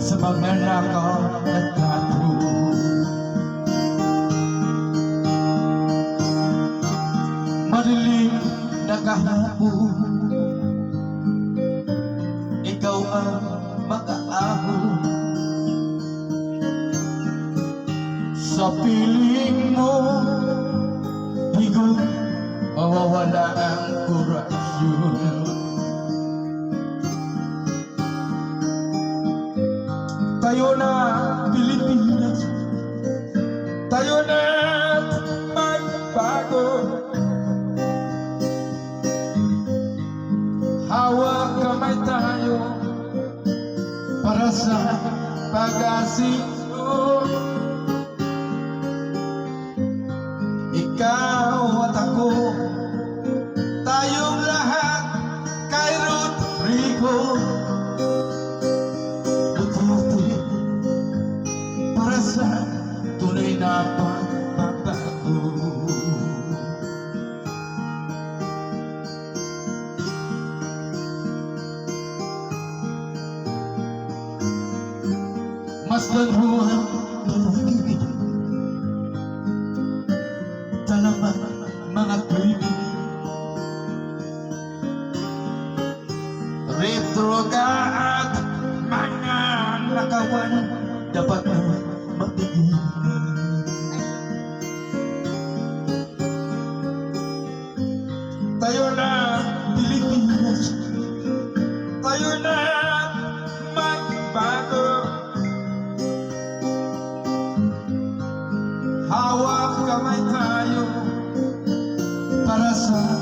sa mga nakaw at tapo. Madilim na kahapon, ikaw ang makaabo. Sa piling mo, higong mawawala ang kurasyon. Tayo na Pilipinas. Tayo na magbago Hawak kamay tayo Para sa pag-asino Masdan ho ang pag-ibig Talaman mga krimen Retroga at mga nakawan Dapat na mapigil Tayo na Hawak kamay tayo para sa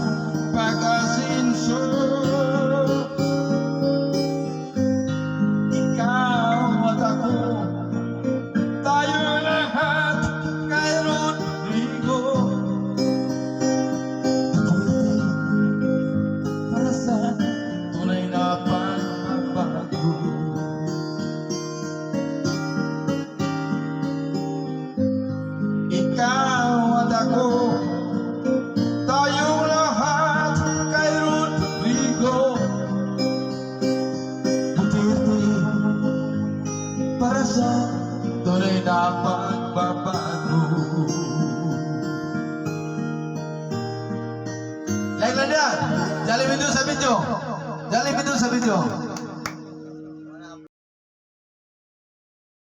sa tuloy na pagbabago. Lain-lain yan. Jali video sa video. Jali video sa video.